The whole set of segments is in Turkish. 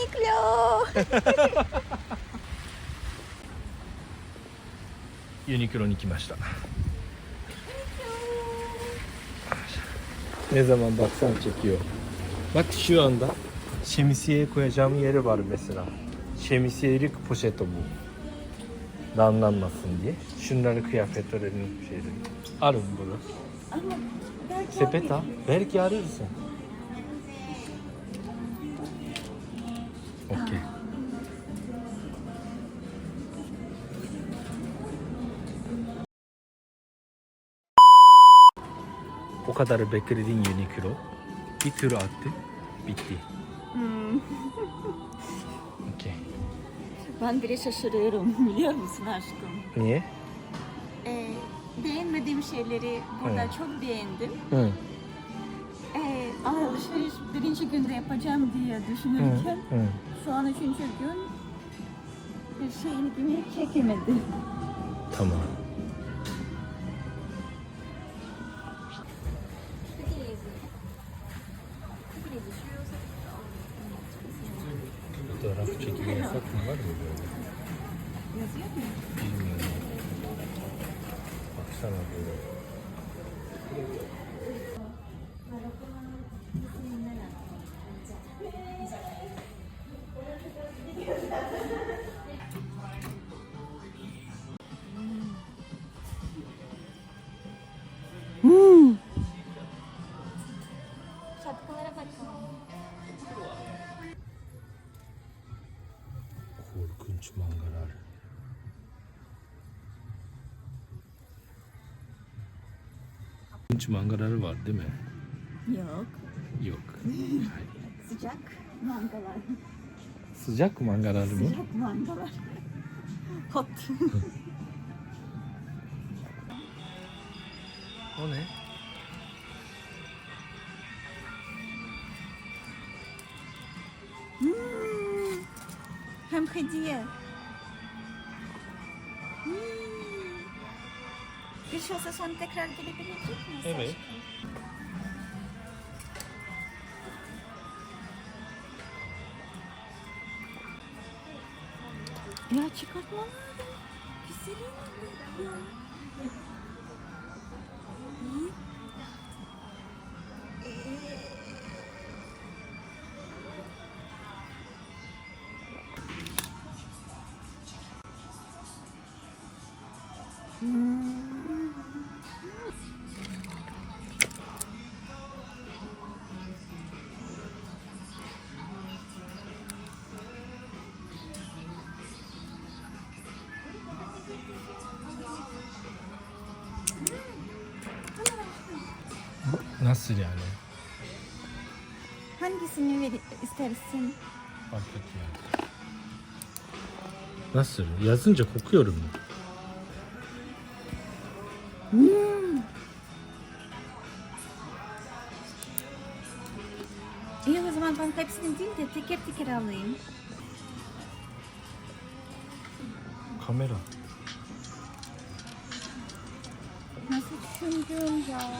Uniqlo. Uniqlo に来ましたne zaman baksan çekiyor. Bak şu anda şemsiye koyacağım yeri var mesela. Şemsiyelik poşeti bu. Damlanmasın diye. Şunları kıyafetlerin şeyleri. Arın bunu. Ama belki Sepet al. Belki arırsın. O kadar bekledin yeni kilo. Bir tur attı. Bitti. Okey. Ben bile şaşırıyorum biliyor musun aşkım? Niye? Ee, beğenmediğim şeyleri burada Evet. çok beğendim. Hı. Ee, alışveriş birinci günde yapacağım diye Hı. düşünürken Hı. şu an üçüncü gün bir şey ilgimi çekemedi. Tamam. Yasak mı var mı böyle? Yazıyor mu? Bilmiyorum. Baksana böyle. Korkunç mangaları var değil mi? Yok. Yok. Sıcak mangalar. Sıcak mangalar mı? Sıcak mangalar. Hot. O ne? Hmm. Hem hediye. Bir şey olsa sonra tekrar gelebilecek miyiz? Evet. Ya çıkartma lazım. Güzelim ya. Nasıl yani? Hangisini ver istersin? Fark etmiyor. Nasıl? Yazınca kokuyorum mu? İyi o zaman ben hepsini değil de teker teker alayım. Kamera. Nasıl düşündüm ya?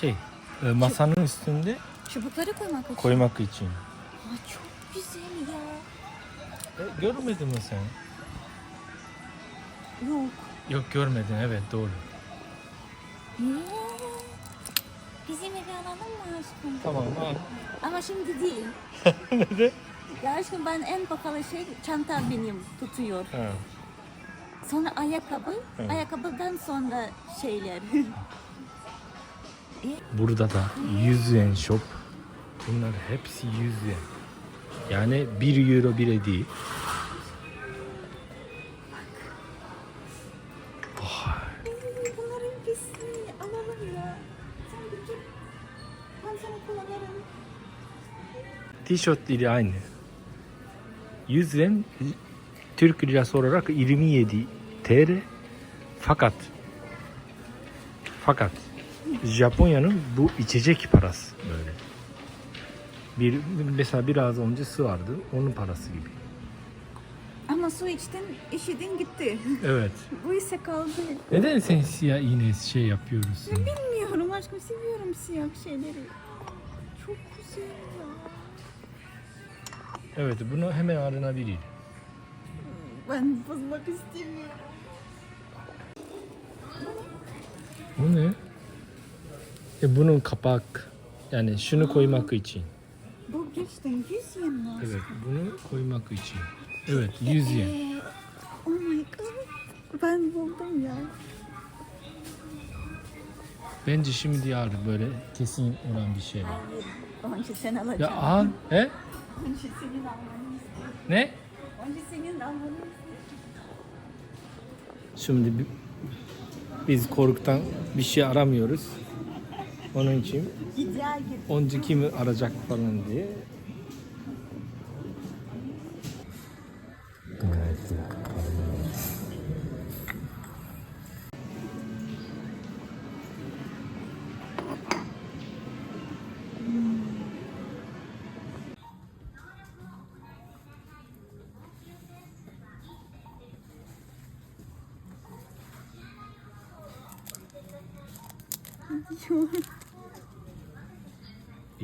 Şey, e, masanın üstünde Çubukları koymak için. koymak için. Aa, çok güzel ya. E, görmedin mi sen? Yok. Yok görmedin, evet doğru. Ya. Bizim evi alalım mı aşkım? Tamam, al. Ama şimdi değil. Neden? Ya aşkım ben en pahalı şey çanta benim tutuyor. Ha. Sonra ayakkabı, ayakkabıdan sonra şeyler. Burada da 100 yen shop. Bunlar hepsi 100 yen. Yani 1 euro bile değil. Bunların hepsini alalım ya. Sen bir git. Ben sana kullanırım. Tişört ile aynı. 100 yen Türk lirası olarak 27 TL. Fakat fakat Japonya'nın bu içecek parası böyle. Bir mesela biraz önce su vardı. Onun parası gibi. Ama su içtin, işidin gitti. Evet. Bu ise kaldı. Neden sen siyah iğne şey yapıyorsun? Bilmiyorum aşkım, seviyorum siyah şeyleri. Çok güzel ya. Evet bunu hemen alınabilir. Ben bozmak istemiyorum. Bu ne? E bunun kapak. Yani şunu koymak için. Bu gerçekten 100 yen mi? Evet bunu koymak için. Evet 100 yen. Ee, oh my god. Ben buldum ya. Bence şimdi al böyle kesin olan bir şey. Hayır. Önce sen Ya alacaksın. al. He? Önce senin almanı istiyorum. Ne? Önce senin almanı istiyorum. Şimdi bi- biz korktan bir şey aramıyoruz. Onun için önce kimi arayacak falan diye.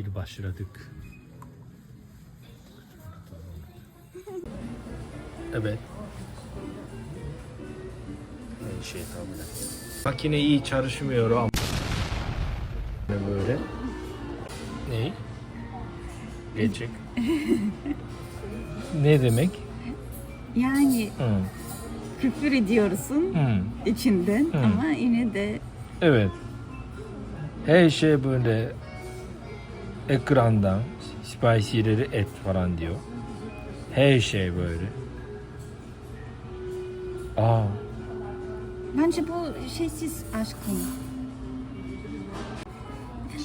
Bir başladık. Evet. Her şey tamam. Makine iyi çalışmıyor ama böyle. Ne? Gerçek. ne demek? Yani Hı. küfür ediyorsun Hı. içinden Hı. ama yine de Evet. Her şey böyle ekrandan spicy'leri et falan diyor. Her şey böyle. Aa, bence bu şeysiz aşkım.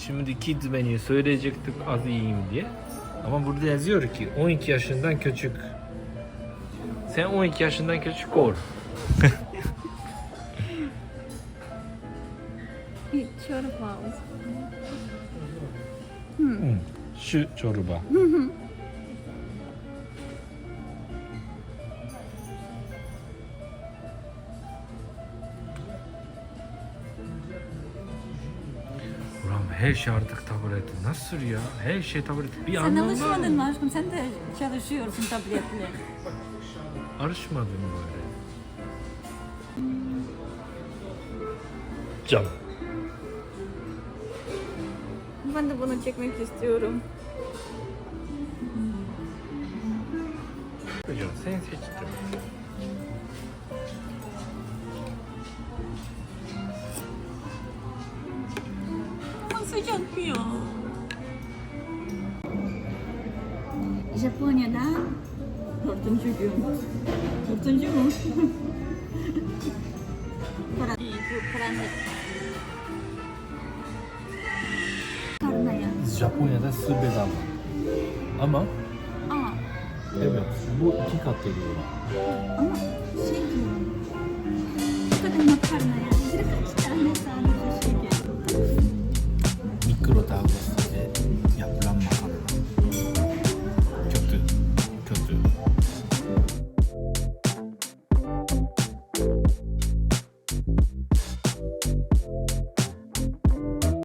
şimdi kids menü söyleyecektik az iyiyim diye. Ama burada yazıyor ki 12 yaşından küçük. Sen 12 yaşından küçük ol. Bir çorba olsun. Hı. Şu çorba. Ulan her şey artık tablet. Nasıl ya? Her şey tablet. Bir Sen anlam var alışmadın mı? mı aşkım? Sen de çalışıyorsun tabletle. Alışmadım böyle. Canım. Ben de bunu çekmek istiyorum. Hocam sen seçtin. Ama sıcak ya. Japonya'da dördüncü gün. Dördüncü mü? Para, bu karanlık. Karnaya. Japonya'da su bedava. Ama Aa, evet bu iki kat geliyor. ama şey diyorum. Bu kadar makarnaya birkaç tane sadece